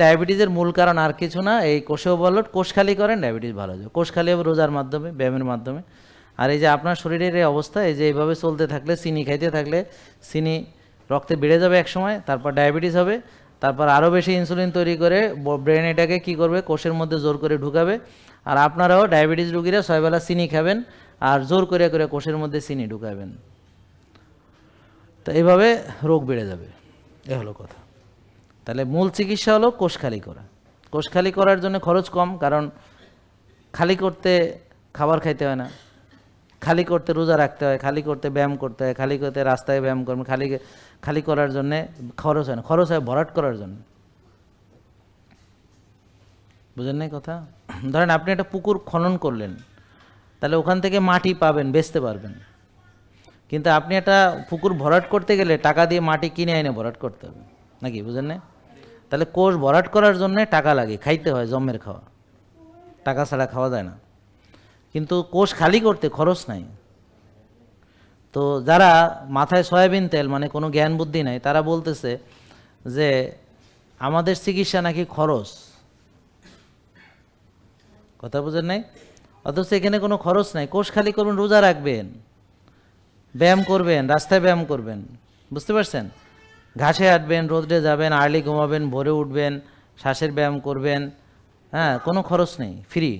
ডায়াবেটিসের মূল কারণ আর কিছু না, এই কোষে ওভারলোড কোষ খালি করেন, ডায়াবেটিস ভালো যাবে। কোষ খালি হবে রোজার মাধ্যমে, ব্যায়ামের মাধ্যমে। আর এই যে আপনার শরীরের এই অবস্থা, এই যে এইভাবে চলতে থাকলে, চিনি খাইতে থাকলে, চিনি রক্তে বেড়ে যাবে এক সময় তারপর ডায়াবেটিস হবে, তারপর আরও বেশি ইনসুলিন তৈরি করে ব্রেন এটাকে কী করবে, কোষের মধ্যে জোর করে ঢুকাবে। আর আপনারাও ডায়াবেটিস রুগীরা ছয়বেলা চিনি খাবেন, আর জোর করে করে কোষের মধ্যে চিনি ঢুকাবেন। তো এইভাবে রোগ বেড়ে যাবে, এ হলো কথা। তাহলে মূল চিকিৎসা হলো কোষ খালি করা। কোষ খালি করার জন্য খরচ কম, কারণ খালি করতে খাবার খাইতে হয় না। খালি করতে রোজা রাখতে হয়, খালি করতে ব্যায়াম করতে হয়, খালি করতে রাস্তায় ব্যায়াম করবেন খালি খালি করার জন্যে খরচ হয় না। খরচ হয় ভরাট করার জন্য। বুঝেন নাই কথা? ধরেন আপনি একটা পুকুর খনন করলেন, তাহলে ওখান থেকে মাটি পাবেন, বেচতে পারবেন। কিন্তু আপনি একটা পুকুর ভরাট করতে গেলে টাকা দিয়ে মাটি কিনে এনে ভরাট করতে হবে। নাকি? বুঝেন না তাহলে কোষ ভরাট করার জন্য টাকা লাগে, খাইতে হয় জমের খাওয়া। টাকা ছাড়া খাওয়া যায় না। কিন্তু কোষ খালি করতে খরচ নাই। তো যারা মাথায় সয়াবিন তেল মানে কোনো জ্ঞান বুদ্ধি নাই, তারা বলতেছে যে আমাদের চিকিৎসা নাকি খরচ। কথা বুঝেন নাই? অথচ এখানে কোনো খরচ নাই। কোষ খালি করবেন রোজা রাখবেন, ব্যায়াম করবেন, রাস্তায় ব্যায়াম করবেন। বুঝতে পারছেন? ঘাসে হাঁটবেন, রোদে যাবেন, আর্লি ঘুমাবেন, ভোরে উঠবেন, শ্বাসের ব্যায়াম করবেন হ্যাঁ কোনো খরচ নেই, ফ্রি।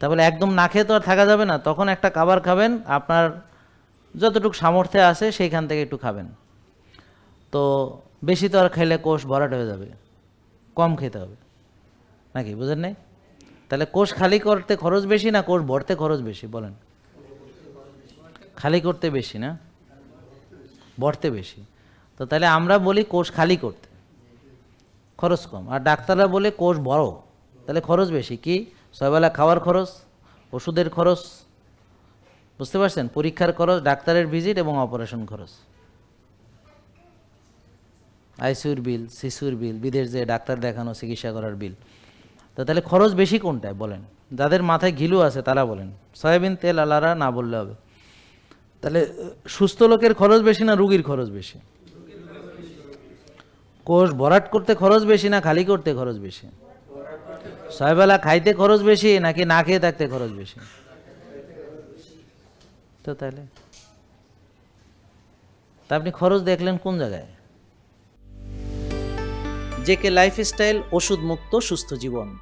তারপরে একদম না খেয়ে তো আর থাকা যাবে না, তখন একটা খাবার খাবেন, আপনার যতটুকু সামর্থ্য আছে সেইখান থেকে একটু খাবেন। তো বেশি তো আর খেলে কোষ ভরাট হয়ে যাবে, কম খেতে হবে। নাকি, বুঝেন নাই? তাহলে কোষ খালি করতে খরচ বেশি না কোষ ভরতে খরচ বেশি, বলেন? খালি করতে বেশি না? ভরতে বেশি। তো তাহলে আমরা বলি কোষ খালি করতে। খরচ কম। আর ডাক্তাররা বলে কোষ বড়। তাহলে খরচ বেশি। কি? ছয়বেলা খাওয়ার খরচ, ওষুধের খরচ। বুঝতে পারছেন? পরীক্ষার খরচ, ডাক্তারের ভিজিট এবং অপারেশন খরচ। আইসিউর বিল শিশুর বিল, বিদেশ যে ডাক্তার দেখানো, চিকিৎসা করার বিল। তো তাহলে খরচ বেশি কোনটায় বলেন? যাদের মাথায় ঘিলু আছে তারা বলেন। সয়াবিন তেল আলারা না বললে হবে। তাহলে সুস্থ লোকের খরচ বেশি না রুগীর খরচ বেশি? কোষ ভরাট করতে খরচ বেশি না খালি করতে খরচ বেশি? ছয়বেলা খাইতে খরচ বেশি নাকি না খেয়ে থাকতে খরচ বেশি? তো তাহলে, তা আপনি খরচ দেখলেন কোন জায়গায়? জেকে লাইফস্টাইল ওষুধ মুক্ত সুস্থ জীবন।